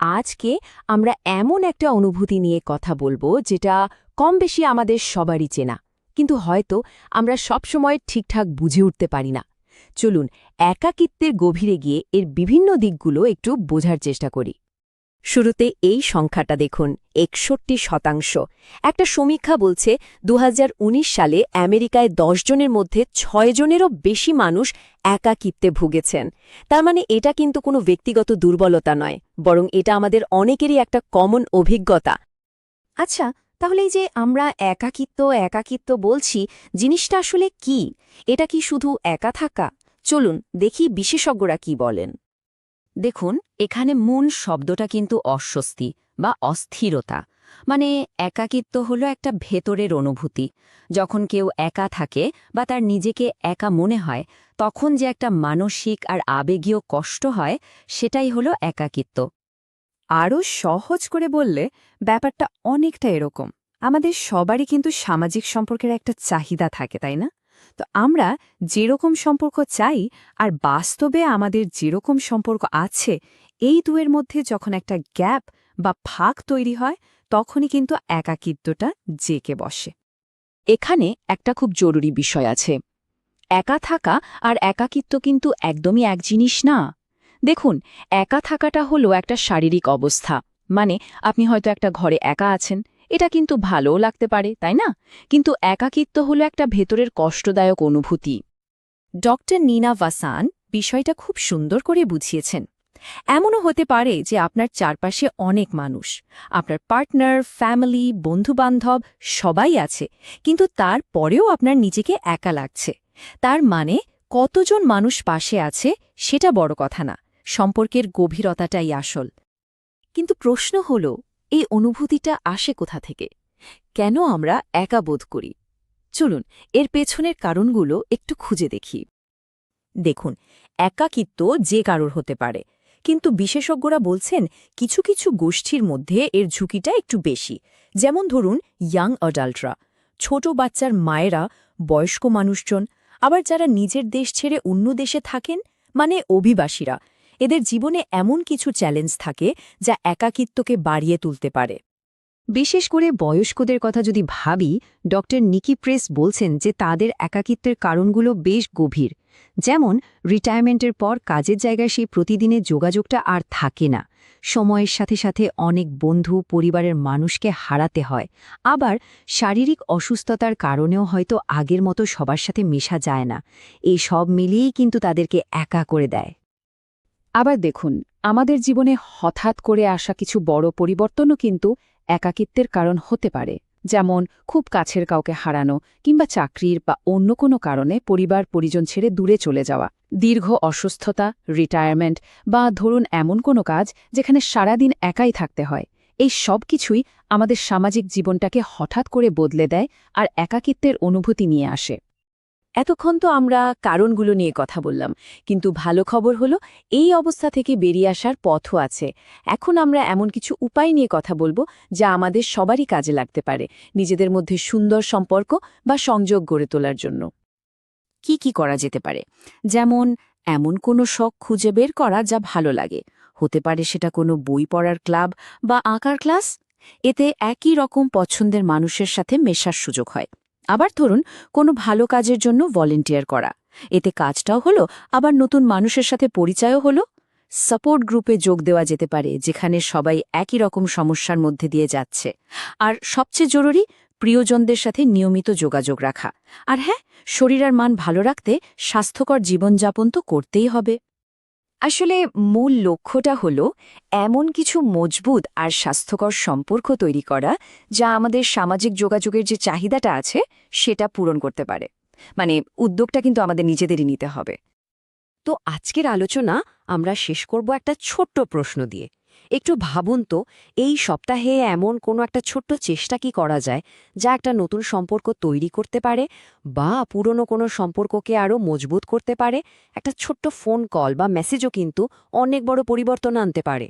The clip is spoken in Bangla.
আজকে আমরা এমন একটা অনুভূতি নিয়ে কথা বলব যেটা কম বেশি আমাদের সবারই চেনা। কিন্তু হয়তো আমরা সবসময় ঠিকঠাক বুঝে উঠতে পারি না। চলুন, একাকিত্বের গভীরে গিয়ে এর বিভিন্ন দিকগুলো একটু বোঝার চেষ্টা করি। শুরুতে এই সংখ্যাটা দেখুন, একষট্টি শতাংশ। একটা সমীক্ষা বলছে দু হাজার উনিশ সালে আমেরিকায় দশ জনের মধ্যে ছয় জনেরও বেশি মানুষ একাকিত্বে ভুগেছেন। তার মানে এটা কিন্তু কোনো ব্যক্তিগত দুর্বলতা নয়, বরং এটা আমাদের অনেকেরই একটা কমন অভিজ্ঞতা। আচ্ছা তাহলে এই যে আমরা একাকিত্ব একাকিত্ব বলছি, জিনিসটা আসলে কি? এটা কি শুধু একা থাকা? চলুন দেখি বিশেষজ্ঞরা কি বলেন। দেখুন, এখানে মূল শব্দটা কিন্তু অস্বস্তি বা অস্থিরতা। মানে একাকিত্ব হলো একটা ভেতরের অনুভূতি। যখন কেউ একা থাকে বা তার নিজেকে একা মনে হয়, তখন যে একটা মানসিক আর আবেগীয় কষ্ট হয়, সেটাই হলো একাকিত্ব। আরও সহজ করে বললে, ব্যাপারটা অনেকটা এরকম। আমাদের সবারই কিন্তু সামাজিক সম্পর্কের একটা চাহিদা থাকে, তাই না? তো আমরা যেরকম সম্পর্ক চাই আর বাস্তবে আমাদের যেরকম সম্পর্ক আছে, এই দুয়ের মধ্যে যখন একটা গ্যাপ বা ফাঁক তৈরি হয়, তখনই কিন্তু একাকিত্বটা জেকে বসে। এখানে একটা খুব জরুরি বিষয় আছে। একা থাকা আর একাকিত্ব কিন্তু একদমই এক জিনিস না। দেখুন, একা থাকাটা হলো একটা শারীরিক অবস্থা। মানে আপনি হয়তো একটা ঘরে একা আছেন এটা কিন্তু ভালোও লাগতে পারে, তাই না? কিন্তু একাকিত্ব হলো একটা ভেতরের কষ্টদায়ক অনুভূতি। ডক্টর নীনা ভাসান বিষয়টা খুব সুন্দর করে বুঝিয়েছেন। এমনও হতে পারে যে আপনার চারপাশে অনেক মানুষ, আপনার পার্টনার, ফ্যামিলি, বন্ধুবান্ধব সবাই আছে, কিন্তু তার পরেও আপনার নিজেকে একা লাগছে। তার মানে কতজন মানুষ পাশে আছে সেটা বড় কথা না, সম্পর্কের গভীরতাটাই আসল। কিন্তু প্রশ্ন হল এই অনুভূতিটা আসে কোথা থেকে? কেন আমরা একা বোধ করি? চলুন, এর পেছনের কারণগুলো একটু খুঁজে দেখি। দেখুন, একাকিত্ব যে কারোর হতে পারে, কিন্তু বিশেষজ্ঞরা বলছেন কিছু কিছু গোষ্ঠীর মধ্যে এর ঝুঁকিটা একটু বেশি। যেমন ধরুন ইয়াং অডাল্টরা ছোট বাচ্চার মায়েরা, বয়স্ক মানুষজন, আবার যারা নিজের দেশ ছেড়ে অন্য দেশে থাকেন মানে অভিবাসীরা এদের জীবনে এমন কিছু চ্যালেঞ্জ থাকে যা একাকিত্বকে বাড়িয়ে তুলতে পারে। বিশেষ করে বয়স্কদের কথা যদি ভাবি, ডক্টর নিকি প্রেস বলছেন যে তাদের একাকিত্বের কারণগুলো বেশ গভীর। যেমন, রিটায়ারমেন্টের পর কাজের জায়গায় সেই প্রতিদিনের যোগাযোগটা আর থাকে না। সময়ের সাথে সাথে অনেক বন্ধু, পরিবারের মানুষকে হারাতে হয়। আবার শারীরিক অসুস্থতার কারণেও হয়তো আগের মতো সবার সাথে মেশা যায় না। এই সব মিলিয়েই কিন্তু তাদেরকে একা করে দেয়। আবার দেখুন, আমাদের জীবনে হঠাৎ করে আসা কিছু বড় পরিবর্তনও কিন্তু একাকিত্বের কারণ হতে পারে। যেমন, খুব কাছের কাউকে হারানো কিংবা চাকরির বা অন্য কোনো কারণে পরিবার পরিজন ছেড়ে দূরে চলে যাওয়া, দীর্ঘ অসুস্থতা রিটায়ারমেন্ট বা ধরুন এমন কোনো কাজ যেখানে সারাদিন একাই থাকতে হয়। এই সব কিছুই আমাদের সামাজিক জীবনটাকে হঠাৎ করে বদলে দেয় আর একাকিত্বের অনুভূতি নিয়ে আসে। এতক্ষণ তো আমরা কারণগুলো নিয়ে কথা বললাম, কিন্তু ভালো খবর হলো এই অবস্থা থেকে বেরিয়ে আসার পথও আছে। এখন আমরা এমন কিছু উপায় নিয়ে কথা বলব যা আমাদের সবারই কাজে লাগতে পারে, নিজেদের মধ্যে সুন্দর সম্পর্ক বা সংযোগ গড়ে তোলার জন্য। কি কি করা যেতে পারে? যেমন, এমন কোনো শখ খুঁজে বের করা যা ভালো লাগে। হতে পারে সেটা কোনো বই পড়ার ক্লাব বা আঁকার ক্লাস? এতে একই রকম পছন্দের মানুষের সাথে মেশার সুযোগ হয়। আবার ধরুন, কোনো ভালো কাজের জন্য ভলেন্টিয়ার করা। এতে কাজটাও হলো, আবার নতুন মানুষের সাথে পরিচয়ও হলো। সাপোর্ট গ্রুপে যোগ দেওয়া যেতে পারে, যেখানে সবাই একই রকম সমস্যার মধ্যে দিয়ে যাচ্ছে। আর সবচেয়ে জরুরি, প্রিয়জনদের সাথে নিয়মিত যোগাযোগ রাখা। আর হ্যাঁ শরীর আর মান ভালো রাখতে স্বাস্থ্যকর জীবনযাপন তো করতেই হবে। আসলে মূল লক্ষ্যটা হল এমন কিছু মজবুত আর স্বাস্থ্যকর সম্পর্ক তৈরি করা যা আমাদের সামাজিক যোগাযোগের যে চাহিদাটা আছে সেটা পূরণ করতে পারে। মানে উদ্যোগটা কিন্তু আমাদের নিজেদেরই নিতে হবে। তো আজকের আলোচনা আমরা শেষ করব একটা ছোট্ট প্রশ্ন দিয়ে। একটু ভাবুন তো, এই সপ্তাহে এমন কোনো একটা ছোট্ট চেষ্টা কি করা যায় যা একটা নতুন সম্পর্ক তৈরি করতে পারে বা পুরনো কোনো সম্পর্ককে আরও মজবুত করতে পারে? একটা ছোট্ট ফোন কল বা মেসেজও কিন্তু অনেক বড় পরিবর্তন আনতে পারে।